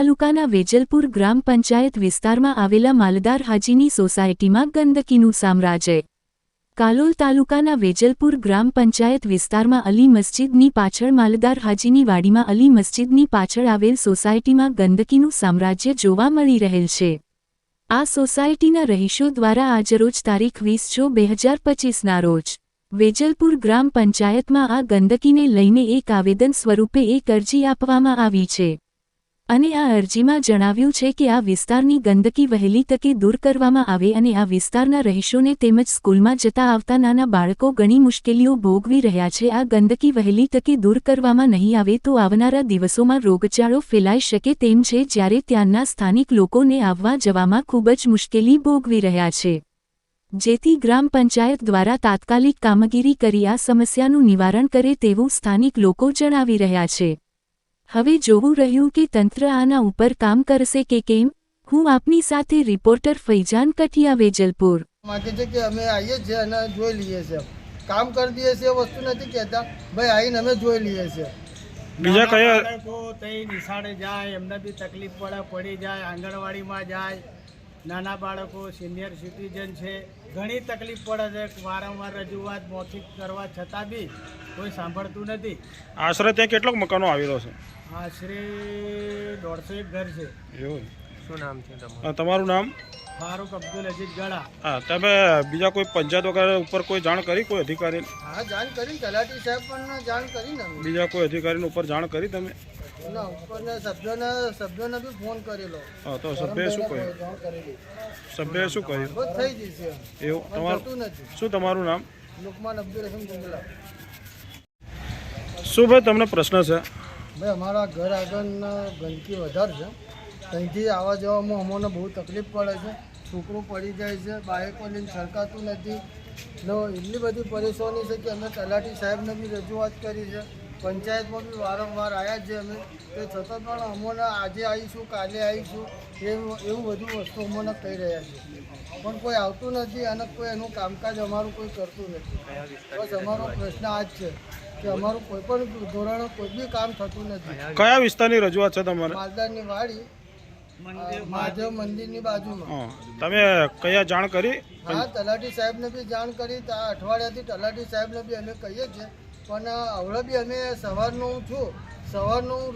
તાલુકાના વેજલપુર ગ્રામ પંચાયત વિસ્તારમાં આવેલા માલદાર હાજીની સોસાયટીમાં ગંદકીનું સામ્રાજ્ય. કાલોલ તાલુકાના વેજલપુર ગ્રામ પંચાયત વિસ્તારમાં અલી મસ્જિદની પાછળ માલદાર હાજીની વાડીમાં અલી મસ્જિદની પાછળ આવેલ સોસાયટીમાં ગંદકીનું સામ્રાજ્ય જોવા મળી રહેલ છે. આ સોસાયટીના રહીશો દ્વારા આજરોજ તારીખ વીસ છો બે હજાર પચીસના રોજ, વેજલપુર ગ્રામ પંચાયતમાં આ ગંદકીને લઈને એક આવેદન સ્વરૂપે એક અરજી આપવામાં આવી છે. અને આ અરજીમાં જણાવ્યું છે કે આ વિસ્તારની ગંદકી વહેલી તકે દૂર કરવામાં આવે અને આ વિસ્તારના રહીશોને તેમજ સ્કૂલમાં જતા આવતા નાના બાળકો ઘણી મુશ્કેલીઓ ભોગવી રહ્યા છે. આ ગંદકી વહેલી તકે દૂર કરવામાં નહીં આવે તો આવનારા દિવસોમાં રોગચાળો ફેલાઈ શકે તેમ છે. જ્યારે ત્યાંના સ્થાનિક લોકોને આવવા જવામાં ખૂબ જ મુશ્કેલી ભોગવી રહ્યા છે. જેથી ગ્રામ પંચાયત દ્વારા તાત્કાલિક કામગીરી કરી આ સમસ્યાનું નિવારણ કરે તેવું સ્થાનિક લોકો જણાવી રહ્યા છે. હવે જોવું રહ્યું કે તંત્ર આના ઉપર કામ કરશે કે કેમ હું આપની સાથે રિપોર્ટર ફૈજાન કઠિયા વેજલપુર. માગે છે કે અમે આવીએ છીએ અને જોઈ લઈએ છીએ. કામ કરી દઈએ છીએ વસ્તુ નથી કહેતા ભાઈ આવીને અમે જોઈ લઈએ છીએ. બીજા કયા નિશાળે જાય એમને બી તકલીફ પડે પડી જાય આંગણવાડીમાં જાય. નાના બાળકો સિનિયર સિટીઝન છે. ઘણી તકલીફ પડે છે વારંવાર રજૂઆત મૌખિક કરવા છતાં બી કોઈ સાંભળતું નથી. આશરે ત્યાં કેટલોક મકાનો આવેલો છે? આશરે દોઢસો એક ઘર છે. એવું. છે તમારું? નામ? ફારૂક અબ્દુલ અજીત ગળા હા તમે બીજા કોઈ પંચાયત વગેરે ઉપર કોઈ જાણ કરી કોઈ અધિકારી? હા જાણ કરી તલાટી સાહેબ પણ જાણ કરી ને બીજા કોઈ અધિકારીને ઉપર જાણ કરી તમે? એના ઉપરના સભ્યોને સભ્યોને બી ફોન કરેલો. હા તો શું કહ્યું? શું કહ્યું? બસ થઈ જશે એવું તમારું નથી. શું તમારું નામ? લુકમાન અબ્દુલ રહીમ ગુંગલા શું ભાઈ તમને પ્રશ્ન છે? ભાઈ અમારા ઘર આગળના ગંદકી વધારે છે. ત્યાંથી આવવા જવામાં અમોને બહુ તકલીફ પડે છે. છોકરું પડી જાય છે બાળકો લઈને છલકાતું નથી. ને એટલી બધી પરેશાની છે કે અમે તલાટી સાહેબને બી રજૂઆત કરી છે. પંચાયતમાં બી વારંવાર આવ્યા છે અમે. તે છતાં પણ અમોને આજે આવીશું કાલે આવીશું એવું એવું બધું વસ્તુ અમને કહી રહ્યા છે. પણ કોઈ આવતું નથી અને કોઈ એનું કામકાજ અમારું કોઈ કરતું નથી. બસ અમારો પ્રશ્ન આ જ છે કે અમારું કોઈ પણ ધોરણે કોઈ બી કામ થતું નથી. કયા વિસ્તારની રજૂઆત છે તમારે? માલદારની વાડી મહાદેવ મંદિરની બાજુમાં. તમે કયા જાણ કરી? હા તલાટી સાહેબને બી જાણ કરી અઠવાડિયાથી તલાટી સાહેબને બી અમે કહીએ છીએ પણ હવડે બી અમે સવારનું છું. સવારનું